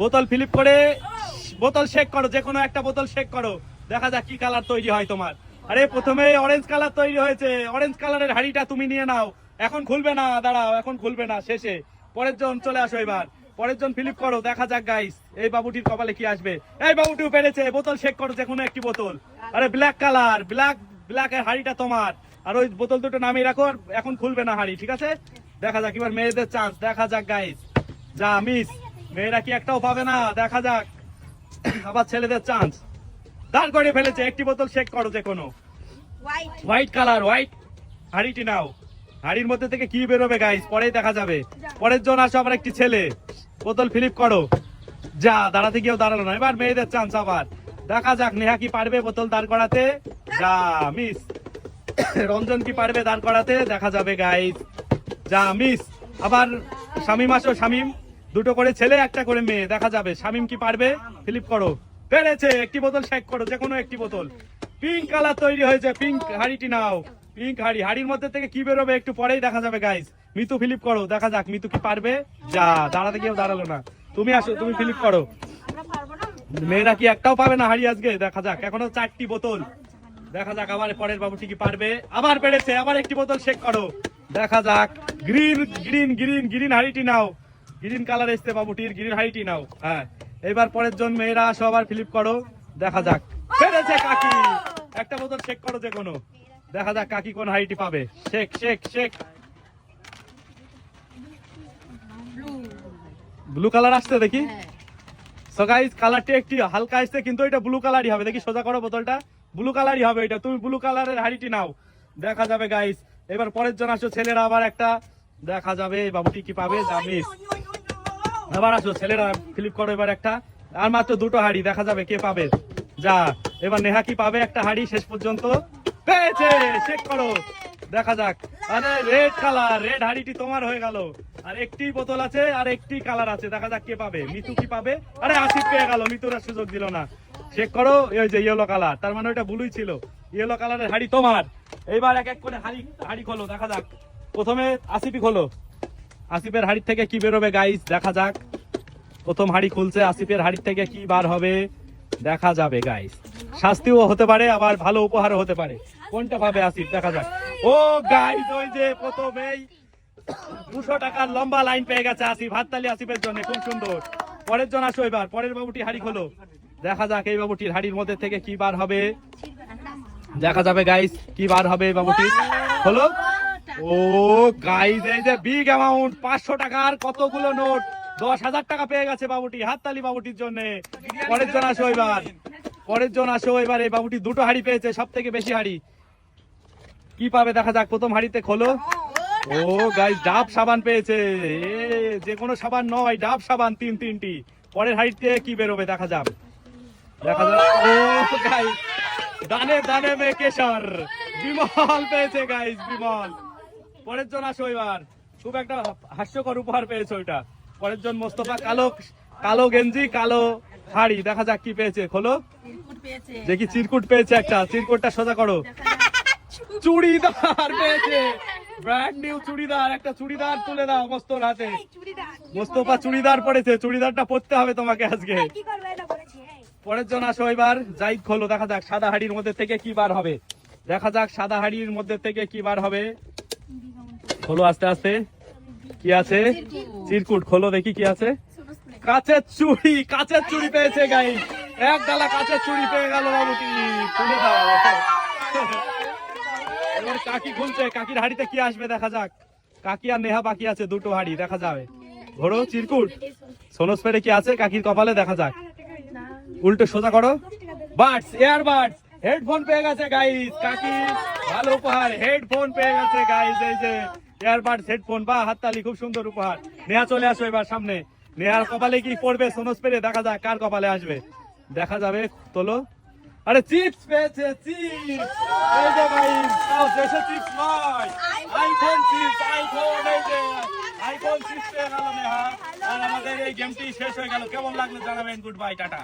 বোতল ফিলিপ করে, বোতল শেক করো যে কোনো একটা বোতল শেক করো। দেখা যাক কি কালার তৈরি হয় তোমার। আরে, প্রথমে অরেঞ্জ কালার তৈরি হয়েছে। অরেঞ্জ কালারের হাড়িটা তুমি নিয়ে নাও। এখন খুলবে না, দাঁড়াও, এখন খুলবে না, শেষে। পরের জন চলে আসো এবার। পরের জন ফিলিপ করো, দেখা যাক গাইস এই বাবুটির কপালে কি আসবে। এই বাবুটিও পেরেছে, বোতল শেক করো যে কোনো একটি বোতল। আরে ব্ল্যাক কালার ব্ল্যাক ব্ল্যাক এর হাড়িটা তোমার। আর ওই বোতল দুটো নামিয়ে রাখো এখন খুলবে না হাড়ি, ঠিক আছে? দেখা যাক, এবার মেয়েদের চান্স দেখা যাক গাইস যা মিস মেয়েরা কি একটাও পাবে না? দেখা যাক। আবার ছেলেদের চান্স দাঁড় করে ফেলেছে। একটি বোতল শেক করো যে কোনো হোয়াইট হোয়াইট কালার হোয়াইট হাড়িটি নাও। হাড়ির মধ্যে থেকে কি বেরোবে গাইস পরেই দেখা যাবে। পরের জন আসো আবার একটি ছেলে। বোতল ফিলিপ করো। যা দাঁড়াতে গিয়েও দাঁড়াল না। এবার মেয়েদের চান্স আবার। দেখা যাক নেহা কি পারবে বোতল দাঁড় করাতে। যা মিস রঞ্জন কি পারবে দাঁড় করাতে? দেখা যাবে গাইস যা মিস আবার শামিম আসো শামিম। দুটো করে ছেলে, একটা করে মেয়ে। দেখা যাবে। শামিম কি পারবে? ফিলিপ করো। পেরেছে, একটি বোতল শেক করো যে কোনো একটি বোতল। পিঙ্ক কালার তৈরি হয়েছে। পিঙ্ক হাড়িটি নাও। পিঙ্ক হাড়ি। হাড়ির মধ্যে থেকে কি বেরোবে একটু পরেই দেখা যাবে গাইস মিতু, ফিলিপ করো। দেখা যাক, মিতু কি পারবে? যা, দাঁড়াতে গিয়েও দাঁড়াল না। তুমি আসো, তুমি ফিলিপ করো। মেয়েরা কি একটাও পাবে না হাড়ি আজকে? দেখা যাক। এখনও চারটি বোতল। দেখা যাক, আবার পরের বাবুটি কি পারবে। আবার পেরেছে, আবার একটি বোতল শেক করো। দেখা যাক। গ্রিন গ্রিন গ্রিন গ্রিন হাড়িটি নাও। গ্রিন কালার এসছে বাবুটির গ্রিন হাড়িটি নাও। হ্যাঁ এবার পরের জন মেয়েরা আসো আবার ফিলিপ করো দেখা যাক। পেরেছে কাকি। একটা বোতল শেক করো যে কোনো। দেখা যাক কাকি কোন হাড়িটি পাবে। Shake shake shake blue colour আসছে দেখি। সো গাইস কালারটি একটি হালকা আসছে কিন্তু এটা ব্লু কালারই হবে। দেখি সোজা করো বোতলটা। ব্লু কালারই হবে এটা। তুমি ব্লু কালারের হাড়িটি নাও। দেখা যাবে গাইস এবার পরের জন আসো ছেলেরা আবার একটা। দেখা যাবে বাবুটি কি পাবে জামিস। আবার আসো, ছেলেরা ফ্লিপ করো এবার একটা। আর মাত্র দুটো হাড়ি, দেখা যাবে কে পাবে। যা, এবার নেহা কি পাবে একটা হাড়ি? শেষ পর্যন্ত পেয়েছে চেক করো। দেখা যাক। আরে রেড কালার রেড হাড়িটি তোমার হয়ে গেল। আর একটি বোতল আছে, আর একটি কালার আছে। দেখা যাক কে পাবে। মিতু কি পাবে? আরে, আসিফ পেয়ে গেল, মিতুর সুযোগ দিল না। চেক করো, এই যে ইয়েলো কালার তার মানে ওটা ব্লুই ছিল। ইয়েলো কালারের হাড়ি তোমার। এইবার এক এক করে হাড়ি হাড়ি খোলো, দেখা যাক। প্রথমে আসিফই খোলো। আসিফের হাড়ির থেকে কি বেরোবে গাইস দেখা যাক। প্রথম হাড়ি খুলছে, আসিফের হাড়ির থেকে কি বার হবে, দেখা যাবে গাইস শাস্তিও হতে পারে, আবার ভালো উপহারও হতে পারে। কোনটা পাবে আসিফ? দেখা যাক। ও গাইস ওই যে প্রথমেই দুশো টাকার লম্বা লাইন পেয়ে গেছে আসিফ। হাততালি আসিফের জন্য, খুব সুন্দর। পরের জন আসো এবার। পরের বাবুটি হাড়ি খোলো। দেখা যাক এই বাবুটির হাড়ির মধ্যে থেকে কি বার হবে। দেখা যাবে গাইস কি বার হবে বাবুটির। হলো ও এই যে বিগ অ্যামাউন্ট পাঁচশো টাকার কতগুলো নোট দশ হাজার টাকা পেয়ে গেছে বাবুটি, হাততালি বাবুটির এবার। বাবুটি দুটো পেয়েছে সব থেকে বেশি পাবে দেখা যাক, প্রথম খোলো। ও সাবান পেয়েছে। যে কোনো সাবান নয়, ডাব সাবান তিন, তিনটি। পরের হাড়িতে কি বেরোবে দেখা যাক। দেখা যাক। ও দানে দানে বিমল পেয়েছে গাইস বিমল। পরের জন আসো এবার। খুব একটা হাস্যকর উপহার পেয়েছে ওইটা পরের জন মোস্তফা কালো কালো গেঞ্জি কালো হাড়ি দেখা যাক কি পেয়েছে। খোলো। দেখি চিরকুট পেয়েছে একটা। চিরকুটটা সোজা করো। চুড়িদার পেয়েছে। Brand new churidar. একটা চুড়িদার তুলে দাও মোস্তফার হাতে। মোস্তফা চুড়িদার পড়েছে চুড়িদারটা পরতে হবে তোমাকে আজকে। এই। পরের জন আসো এবার। জাইদ খোলো। দেখা যাক সাদা হাড়ির মধ্যে থেকে কি বার হবে। দেখা যাক সাদা হাড়ির মধ্যে থেকে কি বার হবে। খোলো আস্তে আস্তে। কি আছে? চিরকুট, খোলো দেখি কি আছে। কাচের চুড়ি কাচের চুড়ি পেয়েছে গাই এক ডালা কাচের চুড়ি পেয়ে গেল বাবুটি। খুলে দাও। কাকি খুলছে। কাকির হাড়িতে কি আসবে দেখা যাক। কাকি আর নেহা বাকি আছে, দুটো হাড়ি, দেখা যাবে। ঘোরো চিরকুট। সোনস পেরে কি আছে? কাকির কপালে, দেখা যাক। উল্টো সোজা করো। বাডস এয়ারবাডস হেডফোন পেয়ে গেছে গাইস কাকি, ভালো উপহার। হেডফোন পেয়ে গেছে গাইস এই যে এয়ারবাডস হেডফোন বা হাততালি খুব সুন্দর উপহার। নেহা চলে আসো এবার সামনে। নেহার কপালে কি পড়বে সোনস পেরে দেখা যাক, কার কপালে আসবে? দেখা যাবে, তোলো। আরে চিপস পেয়েছে চিপস এই যে গাইস তাও দেশে চিপস নয়। আইফোন চিপস আইফোন এই যে। আইফোন চিপস পেয়ে গেল নেহা। আর আমাদের এই গেমটি শেষ হয়ে গেল। কেমন লাগল জানাবেন? Good bye tata.